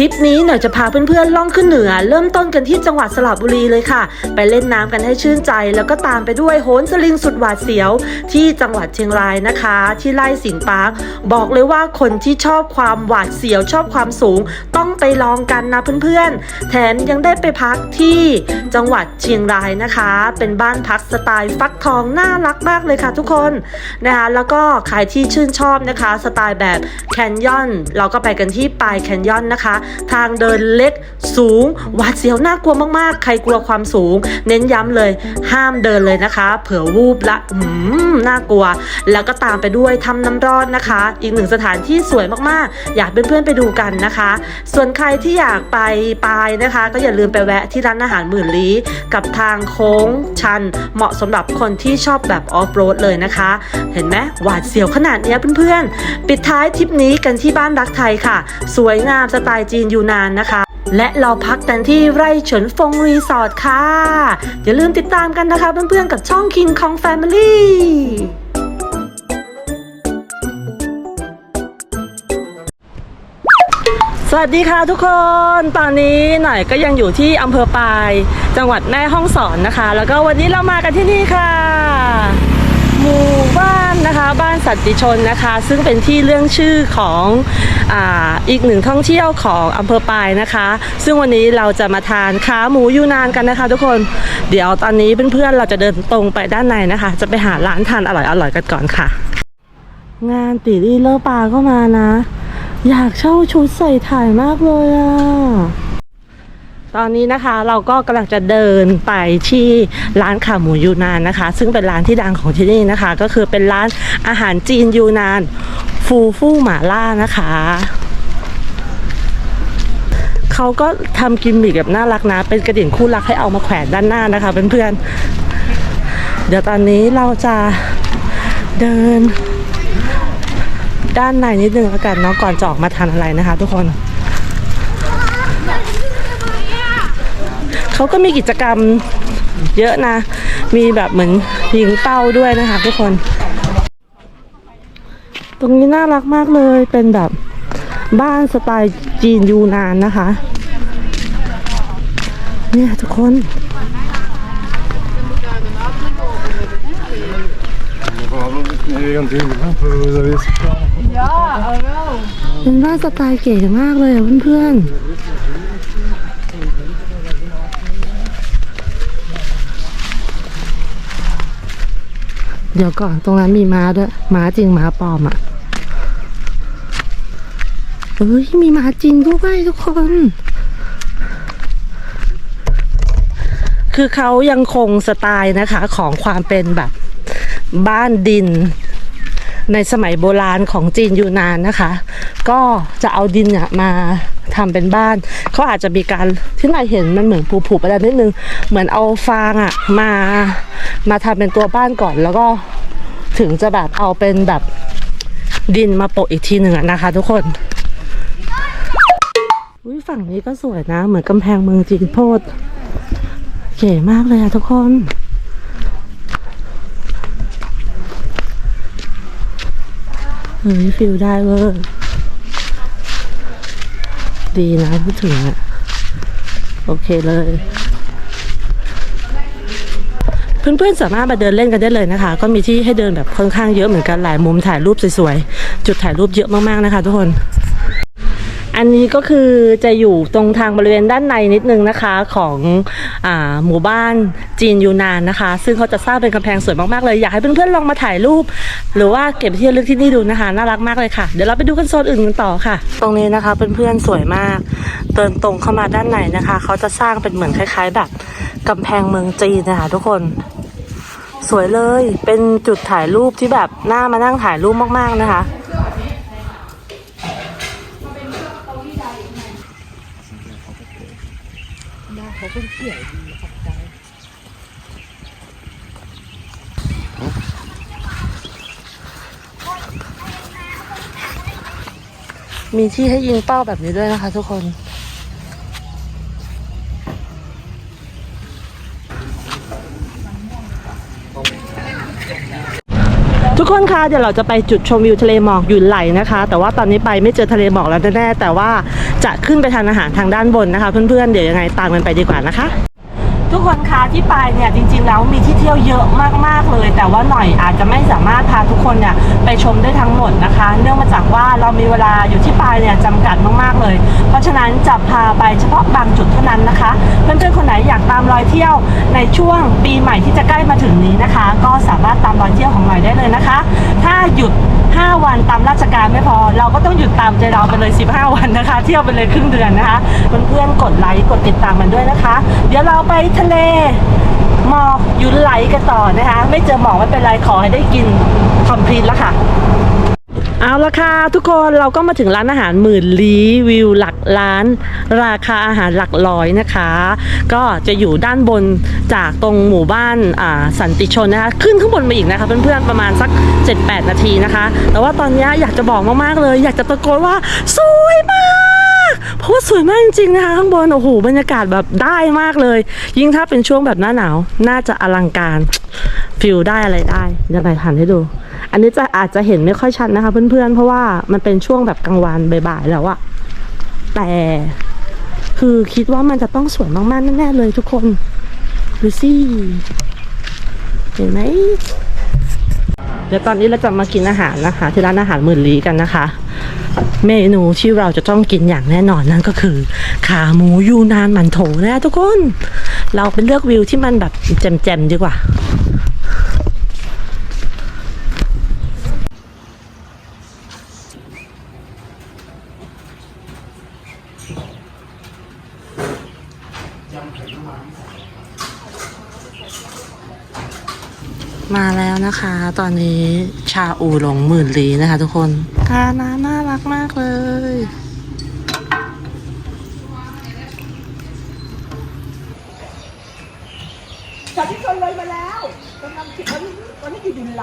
ริปนี้หน่อยจะพาเพื่อนๆล่องขึ้นเหนือ เริ่มต้นกันที่จังหวัดสระบุรีเลยค่ะ ไปเล่นน้ำกันให้ชื่นใจ แล้วก็ตามไปด้วยโหนสลิงสุดหวาดเสียว ที่จังหวัดเชียงรายนะคะ ที่ไร่สิงปาร์คบอกเลยว่าคนที่ชอบความหวาดเสียวชอบความสูง ต้องไปลองกันนะเพื่อนๆ แถมยังได้ไปพักที่จังหวัดเชียงรายนะคะ เป็นบ้านพักสไตล์ฟักทองน่ารักมากเลยค่ะทุกคนนะคะแล้วก็ใครที่ชื่นชอบนะคะ สไตล์แบบแคนยอนเราก็ไปกันที่ปลายแคนยอนนะคะทางเดินเล็กสูงหวาดเสียวน่ากลัวมากๆ ใครกลัวความสูง เน้นย้ำเลย ห้ามเดินเลยนะคะ เผื่อวูบละอืมน่ากลัว แล้วก็ตามไปด้วยทำน้ำร้อนนะคะ อีกหนึ่งสถานที่สวยมากๆ อยากเป็นเพื่อนๆไปดูกันนะคะ ส่วนใครที่อยากไปปายนะคะ ก็อย่าลืมไปแวะที่ร้านอาหารหมื่นลี้กับทางโค้งชัน เหมาะสำหรับคนที่ชอบแบบออฟโรดเลยนะคะ เห็นไหมหวาดเสียวขนาดเนี้ยเพื่อนๆ ปิดท้ายทริปนี้กันที่บ้านรักไทยค่ะ สวยงามสไตล์จีนยูนานนะคะ และเราพักกันที่ไร่เฉินฟงรีสอร์ทค่ะ อย่าลืมติดตามกันนะคะเพื่อนๆกับช่อง King Kong Family สวัสดีค่ะทุกคน ตอนนี้หน่อยก็ยังอยู่ที่อำเภอปาย จังหวัดแม่ฮ่องสอนนะคะ แล้วก็วันนี้เรามากันที่นี่ค่ะ หมู่บ้านนะคะ บ้านสันติชนนะคะ ซึ่งเป็นที่เรื่องชื่อของออีกหนึ่งท่องเที่ยวของอำเภอปายนะคะ ซึ่งวันนี้เราจะมาทานขาหมูยูนานกันนะคะ ทุกคนเดี๋ยวตอนนี้เพื่อนๆเราจะเดินตรงไปด้านในนะคะ จะไปหาร้านทานอร่อยๆกันก่อนค่ะ งานตีรีเลอร์ปาก็มานะ อยากเช่าชุดใส่ถ่ายมากเลยอะ ตอนนี้นะคะเราก็กำลังจะเดินไปที่ร้านขาหมูยูนานนะคะ ซึ่งเป็นร้านที่ดังของที่นี่นะคะ ก็คือเป็นร้านอาหารจีนยูนาน ฟูฟู่หมาล่านะคะเขาก็ทำกิมมิกแบบน่ารักนะ เป็นกระดิ่งคู่รักให้เอามาแขวนด้านหน้านะคะเพื่อนๆเดี๋ยวตอนนี้เราจะเดิน ด้านในนิดนึงแล้วกันเนาะก่อนจะออกมาทานอะไรนะคะ ทุกคน เขาก็มีกิจกรรมเยอะนะ มีแบบเหมือนยิงเป้าด้วยนะคะทุกคน ตรงนี้น่ารักมากเลยเป็นแบบบ้านสไตล์จีนยูนานนะคะ เนี่ยทุกคนเป็นบ้านสไตล์เก๋มากเลยอะเพื่อนๆ เดี๋ยวก่อนตรงนั้นมีม้าด้วยม้าจริงม้าปลอมอะเฮ้ยมีม้าจริงด้วยทุกคน คือเขายังคงสไตล์นะคะ ของความเป็นแบบบ้านดิน ในสมัยโบราณของจีนยูนานนะคะ ก็จะเอาดินเนี่ยมาทำเป็นบ้านเขาอาจจะมีการที่นายเห็นมันเหมือนผุๆไปแล้วนิดนึง เหมือนเอาฟางอะมามาทำเป็นตัวบ้านก่อนแล้วก็ถึงจะแบบเอาเป็นแบบดินมาโปะอีกทีหนึ่งนะคะ ทุกคนอุ้ยฝั่งนี้ก็สวยนะ เหมือนกำแพงเมืองจีนโพดเก๋มากเลยอะทุกคน เฮ้ยฟิลได้เวอร์ดีนะพูดถึงอะโอเคเลย เพื่อนๆสามารถมาเดินเล่นกันได้เลยนะคะ ก็มีที่ให้เดินแบบค่อนข้างเยอะเหมือนกันหลายมุมถ่ายรูปสวยๆ จุดถ่ายรูปเยอะมากๆนะคะทุกคน อันนี้ก็คือจะอยู่ตรงทางบริเวณด้านในนิดนึงนะคะของอหมู่บ้านจีนยูนานนะคะ ซึ่งเขาจะสร้างเป็นกำแพงสวยมากๆเลย อยากให้เพื่อนๆลองมาถ่ายรูป หรือว่าเก็บที่ระลึกที่นี่ดูนะคะ น่ารักมากเลยค่ะ เดี๋ยวเราไปดูกันโซนอื่นกันต่อค่ะ ตรงนี้นะคะเพื่อนๆสวยมากเดินตรงเข้ามาด้านในนะคะ เขาจะสร้างเป็นเหมือนคล้าย ๆ แบบกำแพงเมืองจีนนะคะทุกคนสวยเลย เป็นจุดถ่ายรูปที่แบบน่ามานั่งถ่ายรูปมากๆนะคะ มีที่ให้ยิงเป้าแบบนี้ด้วยนะคะทุกคน อนๆคะเดี๋ยวเราจะไปจุดชมวิวทะเลหมอกยุนไหลนะคะ แต่ว่าตอนนี้ไปไม่เจอทะเลหมอกแล้วแน่ๆแต่ว่าจะขึ้นไปทานอาหารทางด้านบนนะคะ เพื่อนๆเดี๋ยวยังไงตามกันไปดีกว่านะคะ ทุกคนคะที่ไปเนี่ยจริงๆแล้วมีที่เที่ยวเยอะมากๆเลย แต่ว่าหน่อยอาจจะไม่สามารถพาทุกคนเนี่ยไปชมได้ทั้งหมดนะคะ เนื่องมาจากว่าเรามีเวลาอยู่ที่ปลายเนี่ยจำกัดมากๆเลย เพราะฉะนั้นจะพาไปเฉพาะบางจุดเท่านั้นนะคะ เพื่อนๆคนไหนอยากตามรอยเที่ยวในช่วงปีใหม่ที่จะใกล้มาถึงนี้นะคะ ก็สามารถตามรอยเที่ยวของหน่อยได้เลยนะคะ ถ้าหยุด 5 วันตามราชการไม่พอ เราก็ต้องหยุดตามใจเราไปเลย 15 วันนะคะ เที่ยวไปเลยครึ่งเดือนนะคะเพื่อนๆกดไลค์กดติดตามมันด้วยนะคะ เดี๋ยวเราไปทะเลหมอกยุนไหลกันต่อนะคะ ไม่เจอหมอกไม่เป็นไรขอให้ได้กินคอมพลีทแล้วค่ะ เอาละค่ะทุกคนเราก็มาถึงร้านอาหารหมื่นลี้วิวหลักล้าน ราคาอาหารหลักร้อยนะคะ ก็จะอยู่ด้านบนจากตรงหมู่บ้านสันติชนนะคะขึ้นข้างบนมาอีกนะคะเพื่อนๆประมาณสัก 7-8 นาทีนะคะ แต่ว่าตอนนี้อยากจะบอกมากๆเลย อยากจะตะโกนว่าสวยมากเพราะว่าสวยมากจริงๆนะคะข้างบนโอ้โหบรรยากาศแบบได้มากเลย ยิ่งถ้าเป็นช่วงแบบหน้าหนาวน่าจะอลังการฟิลได้อะไรได้เดี๋ยวไหนหันให้ดู อันนี้จะอาจจะเห็นไม่ค่อยชัดนะคะ เพื่อนๆ เพราะว่ามันเป็นช่วงแบบกลางวันบ่ายๆแล้วอะแต่คือคิดว่ามันจะต้องสวยมากๆแน่ๆเลยทุกคนดูสิเห็นไหมเดี๋ยวตอนนี้เราจะมากินอาหารนะคะ ที่ร้านอาหารหมื่นลีกันนะคะ เมนูที่เราจะต้องกินอย่างแน่นอนนั่นก็คือ ขาหมูยูนานหมันโถนะทุกคน เราไปเลือกวิวที่มันแบบแจ่มๆดีกว่า มาแล้ว นะคะ ตอนนี้ชาอูหลงหมื่นลีนะคะ ทุกคนกานาน่ารักมากเลย จากที่ชนเลยมาแล้วกำลังคิดว่าวันนี้อยู่ดินไหล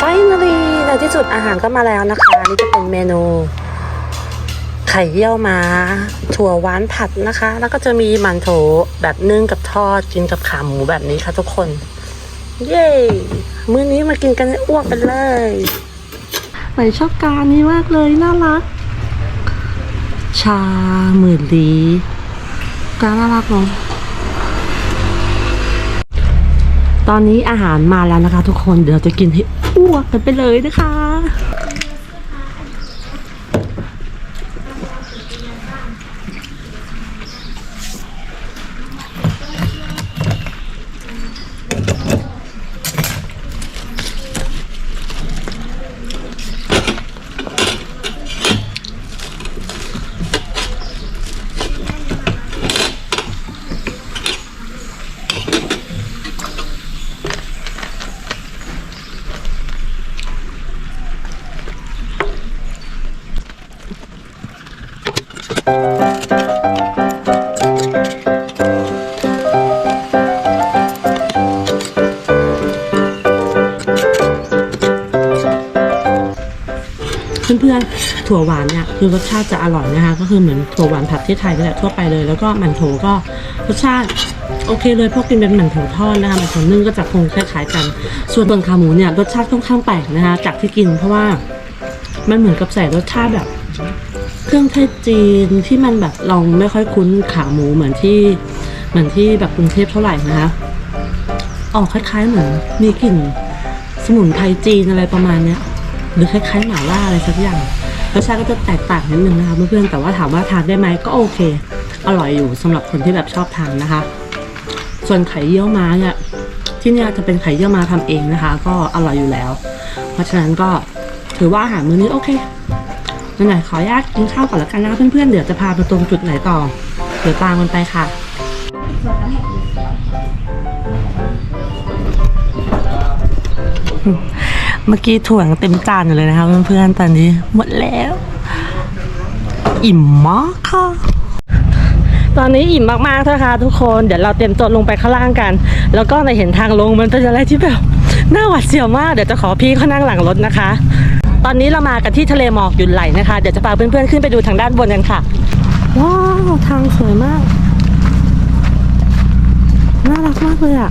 Finally ในที่สุดอาหารก็มาแล้วนะคะ นี่จะเป็นเมนูไข่เยี่ยวม้า ถั่วหวานผัดนะคะ แล้วก็จะมีหมันโถแบบนึ่งกับทอดกินกับขาหมูแบบนี้ค่ะทุกคน เย้มื้อนี้มากินกันให้อ้วกกันเลยใส่ชอบการนี้มากเลยน่ารัก ชาหมื่นลีการน่ารักเนาะตอนนี้อาหารมาแล้วนะคะ ทุกคนเดี๋ยวจะกินให้อ้วกกันไปเลยนะคะ ถั่วหวานเนี่ยคือรสชาติจะอร่อยนะคะ ก็คือเหมือนถั่วหวานผัดที่ไทยนี่แหละทั่วไปเลย แล้วก็หมั่นโถก็รสชาติโอเคเลยพราะกินเป็นหมั่นโถทอดนะคะหมั่นโถนึ่งก็จะคงคล้ายๆกัน ส่วนบนขาหมูเนี่ยรสชาติค่อนข้างแปลกนะคะ จากที่กินเพราะว่ามันเหมือนกับใส่รสชาติแบบ เครื่องเทศจีนที่มันแบบเราไม่ค่อยคุ้นขาหมูเหมือนที่เหมือนที่แบบกรุงเทพเท่าไหร่นะคะออกคล้ายๆเหมือนมีกลิ่นสมุนไพรจีนอะไรประมาณเนี้ยหรือคล้ายๆหมาล่าอะไรสักอย่าง รสชาติก็จะแตกต่างนิดนึงนะคะเพื่อนๆแต่ว่าถามว่าทานได้ไหมก็โอเค อร่อยอยู่สำหรับคนที่แบบชอบทานนะคะ ส่วนไข่เยี่ยวม้าเนี่ยที่เนี่ยจะเป็นไข่เยี่ยวม้าทำเองนะคะ ก็อร่อยอยู่แล้ว เพราะฉะนั้นก็ถือว่าอาหารมื้อนี้โอเคไหนๆขออนุญาตกินข้าวก่อนล้วกันนะคะเพื่อนๆเดี๋ยวจะพาไปตรงจุดไหนต่อเดี๋ยวตามกันไปค่ะ เมื่อกี้ถั่วยังเต็มจานอยู่เลยนะคะเพื่อนๆตอนนี้หมดแล้ว อิ่มมากค่ะ ตอนนี้อิ่มมากๆนะคะทุกคนเดี๋ยวเราเตรียมตัวลงไปข้างล่างกัน แล้วก็ในเห็นทางลงมันเป็นอะไรที่แบบน่าหวาดเสียวมากเดี๋ยวจะขอพี่เขานั่งหลังรถนะคะ ตอนนี้เรามากันที่ทะเลหมอกหยุนไหลนะคะเดี๋ยวจะพาเพื่อนๆขึ้นไปดูทางด้านบนกันค่ะว้าวทางสวยมากน่ารักมากเลยอะ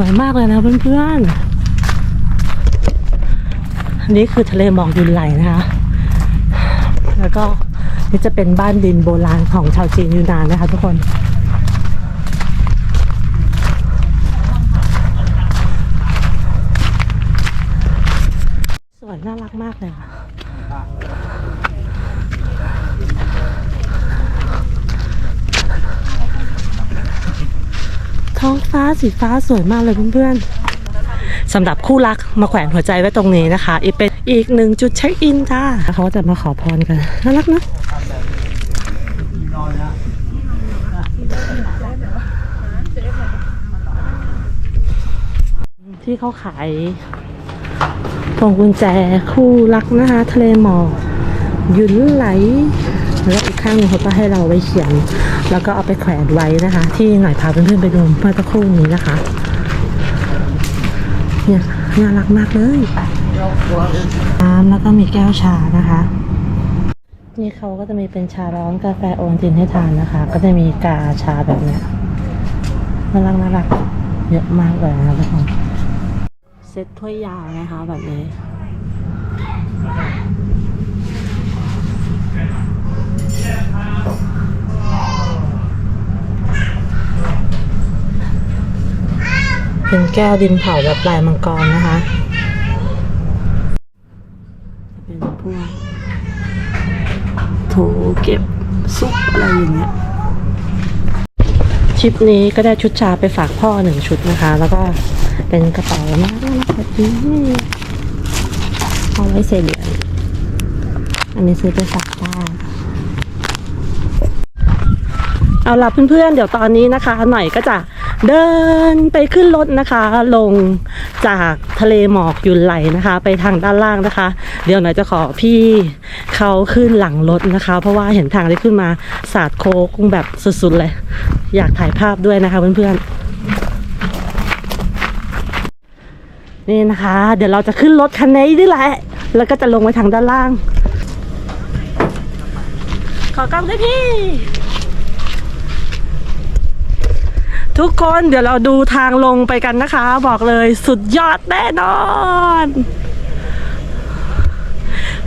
วยมากเลยนะเพื่อนๆอันนี้คือทะเลหมอกยุนไหลนะคะ แล้วก็นี่จะเป็นบ้านดินโบราณของชาวจีนยูนานนะคะทุกคน สวยน่ารักมากเลยค่ะ ท้องฟ้าสีฟ้าสวยมากเลยเพื่อนๆสำหรับคู่รักมาแขวนหัวใจไว้ตรงนี้นะคะ อีกเป็นอีกหนึ่งจุดเช็คอินจ้าเขาจะมาขอพรกันน่ารักนะที่เขาขายพวงกุญแจคู่รักนะคะ ทะเลหมอกหยุนไหล แล้วอีกข้างนึงเขาก็ให้เราไว้เขียน แล้วก็เอาไปแขวนไว้นะคะ ที่หน่อยพาเพื่อนๆไปดูเมื่อสักครู่นี้นะคะ เนี่ยน่ารักมากเลยน้ำแล้วก็มีแก้วชานะคะนี่เขาก็จะมีเป็นชาร้อนกาแฟโอนตินให้ทานนะคะ ก็จะมีกาชาแบบเนี้ยน่ารักน่ารักเยอะมากเลยนะคะทุกคนเซ็ตถ้วยยาวนะคะแบบนี้ เป็นแก้วดินเผาแบบลายมังกรนะคะ เป็นพวกโถเก็บซุปอะไรอย่างเงี้ยทริปนี้ก็ได้ชุดชาไปฝากพ่อหนึ่งชุดนะคะ แล้วก็เป็นกระเป๋าน่ารักแบบนี้เอาไว้ใส่เหรียญอันนี้ซื้อไปฝากป้าเอาล่ะเพื่อนๆ เดี๋ยวตอนนี้นะคะ หน่อยก็จะ เดินไปขึ้นรถนะคะ ลงจากทะเลหมอกยุนไหลนะคะ ไปทางด้านล่างนะคะ เดี๋ยวหน่อยจะขอพี่เขาขึ้นหลังรถนะคะ เพราะว่าเห็นทางที่ขึ้นมาสาดโค้งแบบสุดๆเลย อยากถ่ายภาพด้วยนะคะเพื่อนๆนี่นะคะ เดี๋ยวเราจะขึ้นรถคันนี้นี่แหละ แล้วก็จะลงไปทางด้านล่าง ขอกล้องด้วยพี่ ทุกคนเดี๋ยวเราดูทางลงไปกันนะคะ บอกเลยสุดยอดแน่นอน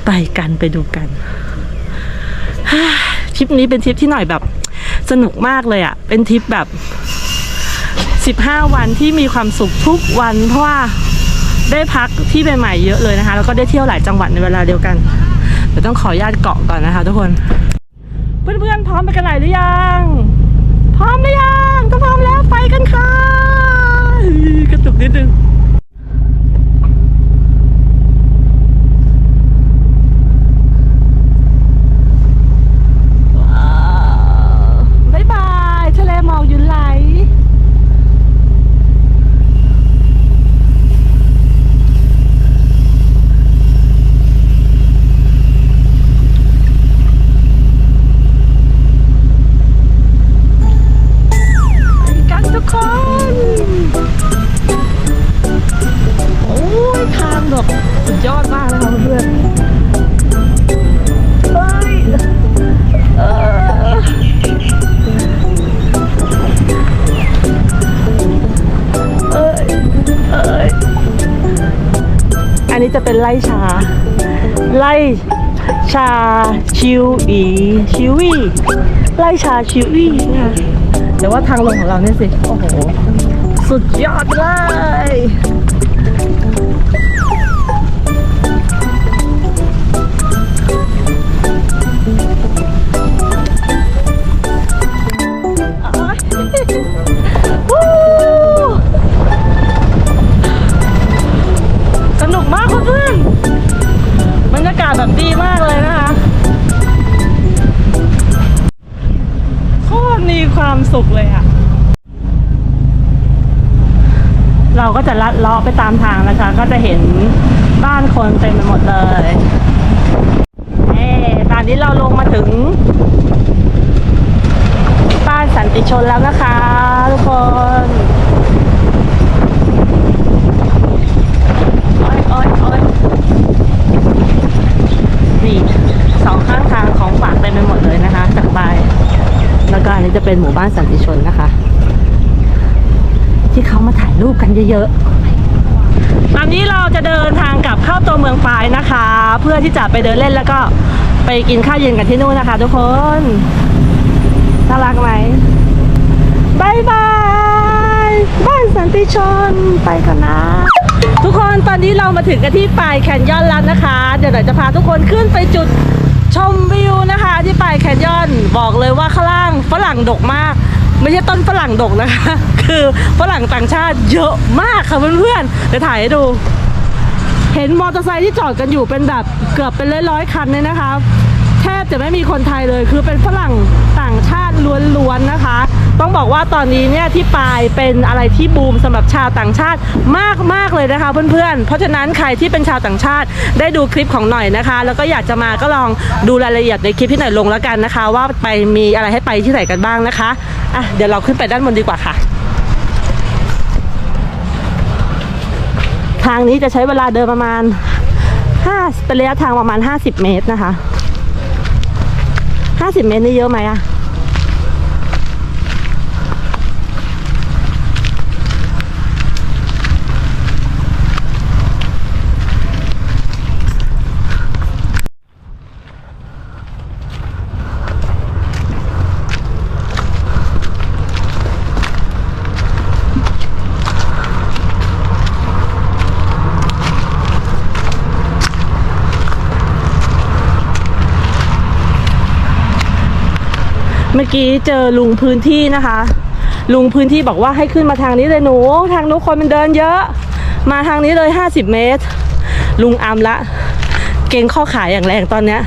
ไปกันไปดูกันทริปนี้เป็นทริปที่หน่อยแบบ สนุกมากเลยอะ่ะ เป็นทริปแบบ 15 วันที่มีความสุขทุกวัน เพราะว่าได้พักที่ใหม่ๆเยอะเลยนะคะ แล้วก็ได้เที่ยวหลายจังหวัดในเวลาเดียวกันเดี๋ยวต้องขออนุญาตเกาะก่อนนะคะ ทุกคน เพื่อนๆพร้อมไปกันไหนหรือยัง พร้อมหรือยัง ไปกันค่ะกระตุกนิดนึง ไล่ชา ไล่ชาชิวอีชิวีไล่ชาชิวีนะคะแต่ว่าทางลงของเราเนี่ยสิ โอ้โห สุดยอดเลยาะไปตามทางนะคะ ก็จะเห็นบ้านคนเต็มไปหมดเลยเอ๊ตอนนี้เราลงมาถึงบ้านสันติชนแล้วนะคะ ทุกคนโอ้ยโอ้ยโอ้ยนี่สองข้างทางของฝากเต็มไปหมดเลยนะคะจากบายแล้วก็อันนี้จะเป็นหมู่บ้านสันติชนนะคะ ที่เขามาถ่ายรูปกันเยอะๆ ตอนนี้เราจะเดินทางกลับเข้าตัวเมืองปายนะคะ เพื่อที่จะไปเดินเล่นแล้วก็ไปกินข้าวเย็นกันที่นู่นนะคะ ทุกคนน่ารักไหมบายบายบ้านสันติชนไปกันนะ ทุกคนตอนนี้เรามาถึงกันที่ปลายแคนยอนแล้วนะคะ เดี๋ยวเราจะพาทุกคนขึ้นไปจุดชมวิวนะคะ ที่ปลายแคนยอนบอกเลยว่าข้างล่างฝรั่งดกมาก ไม่ใช่ต้นฝรั่งดกนะคะ คือฝรั่งต่างชาติเยอะมากค่ะเพื่อนๆเดี๋ยวถ่ายให้ดู เห็นมอเตอร์ไซค์ที่จอดกันอยู่เป็นแบบเกือบเป็นร้อยๆคันเลยนะคะ แทบจะไม่มีคนไทยเลย คือเป็นฝรั่งต่างชาติล้วนๆนะคะ ต้องบอกว่าตอนนี้เนี่ยที่ปายเป็นอะไรที่บูมสำหรับชาวต่างชาติมากๆเลยนะคะเพื่อนๆ เพราะฉะนั้นใครที่เป็นชาวต่างชาติได้ดูคลิปของหน่อยนะคะ แล้วก็อยากจะมาก็ลองดูรายละเอียดในคลิปที่หน่อยลงแล้วกันนะคะ ว่าไปมีอะไรให้ไปที่ไหนกันบ้างนะคะ อะเดี๋ยวเราขึ้นไปด้านบนดีกว่าค่ะ ทางนี้จะใช้เวลาเดินประมาณ5เป็นระยะทางประมาณ 50 เมตรนะคะ 50 เมตรนี่เยอะไหมอะ มื่อกี้เจอลุงพื้นที่นะคะ ลุงพื้นที่บอกว่าให้ขึ้นมาทางนี้เลยหนู ทางนู้นคนมันเดินเยอะ มาทางนี้เลย 50 เมตร ลุงอามละ เก่งข้อขาอย่างแรงตอนเนี้ย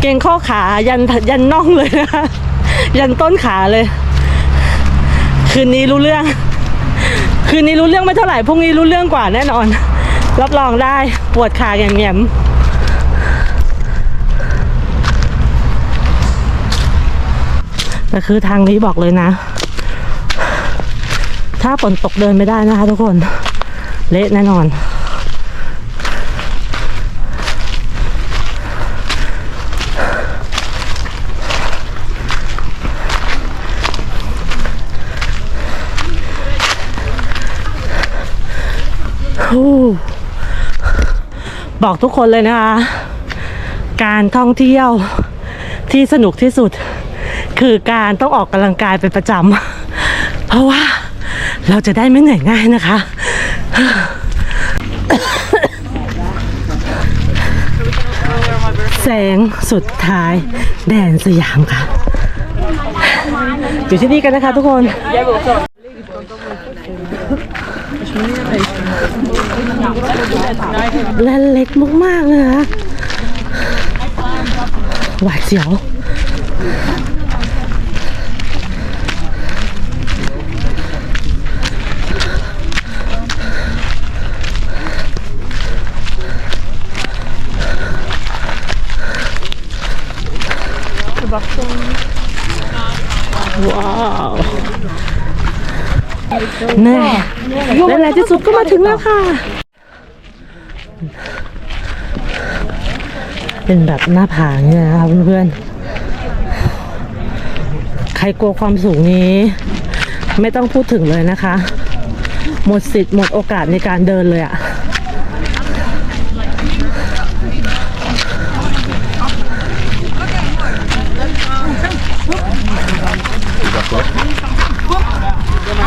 เก่งข้อขายันยันน่องเลยนะคะยันต้นขาเลย คืนนี้รู้เรื่อง คืนนี้รู้เรื่องไม่เท่าไหร่พรุ่งนี้รู้เรื่องกว่าแน่นอน รับรองได้ปวดขาแง่มๆ แต่คือทางนี้บอกเลยนะ ถ้าฝนตกเดินไม่ได้นะคะทุกคน เละแน่นอนบอกทุกคนเลยนะคะ การท่องเที่ยวที่สนุกที่สุด คือการต้องออกกำลังกายเป็นประจำเพราะว่าเราจะได้ไม่เหนื่อยง่ายนะคะ แสงสุดท้ายแดนสยามค่ะ อยู่ที่นี่กันนะคะทุกคนแลนเล็กมากๆเลยนะหวาดเสียว ว้าวแน่และในที่สุดก็มาถึงแล้วค่ะ เป็นแบบหน้าผาเนี่ยนะครับเพื่อนๆ ใครกลัวความสูงนี้ ไม่ต้องพูดถึงเลยนะคะ หมดสิทธิ์หมดโอกาสในการเดินเลยอะ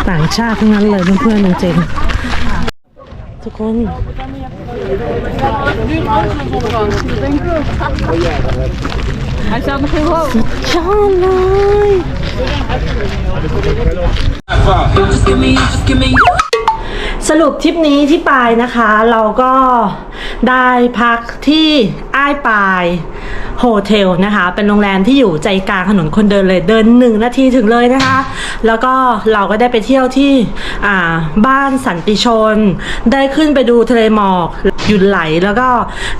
ต่างชาติทั้งนั้นเลยเพื่อนๆจริงๆทุกคนชอบเลย รุปทริปนี้ที่ปายนะคะ เราก็ได้พักที่อ้ายปายโฮเทลนะคะ เป็นโรงแรมที่อยู่ใจกลางถนนคนเดินเลยเดินหนึ่งนาทีถึงเลยนะคะ แล้วก็เราก็ได้ไปเที่ยวที่บ้านสันติชน ได้ขึ้นไปดูทะเลหมอกหยุดไหลแล้วก็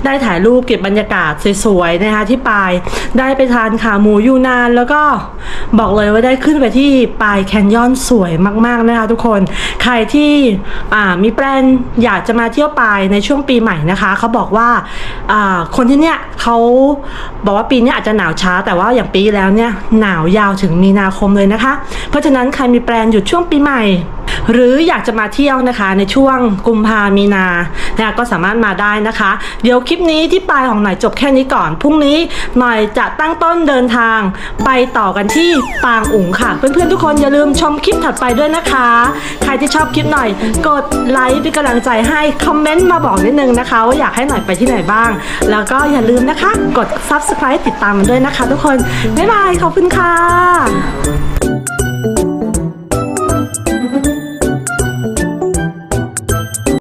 ได้ถ่ายรูปเก็บบรรยากาศสวยๆนะคะ ที่ปายได้ไปทานขาหมูยูนาน แล้วก็บอกเลยว่าได้ขึ้นไปที่ปายแคนยอนสวยมากๆนะคะทุกคน ใครที่อ่ามีแปลนอยากจะมาเที่ยวปายในช่วงปีใหม่นะคะเขาบอกว่าคนที่เนี่ยเขาบอกว่าปีนี้อาจจะหนาวช้า แต่ว่าอย่างปีแล้วเนี่ยหนาวยาวถึงมีนาคมเลยนะคะ เพราะฉะนั้นใครมีแปลนหยุดช่วงปีใหม่ หรืออยากจะมาเที่ยวนะคะในช่วงกุมภามีนาเนี่ยก็สามารถมาได้นะคะ เดี๋ยวคลิปนี้ที่ปลายของหน่อยจบแค่นี้ก่อนพรุ่งนี้หน่อยจะตั้งต้นเดินทาง ไปต่อกันที่ปางอุ๋งค่ะ เพื่อนๆทุกคนอย่าลืมชมคลิปถัดไปด้วยนะคะ ใครที่ชอบคลิปหน่อยกดไลค์เป็นกำลังใจให้ คอมเมนต์มาบอกนิดนึงนะคะ ว่าอยากให้หน่อยไปที่ไหนบ้าง แล้วก็อย่าลืมนะคะ กด subscribe ติดตามมันด้วยนะคะ ทุกคน บ๊ายบาย ขอบคุณค่ะ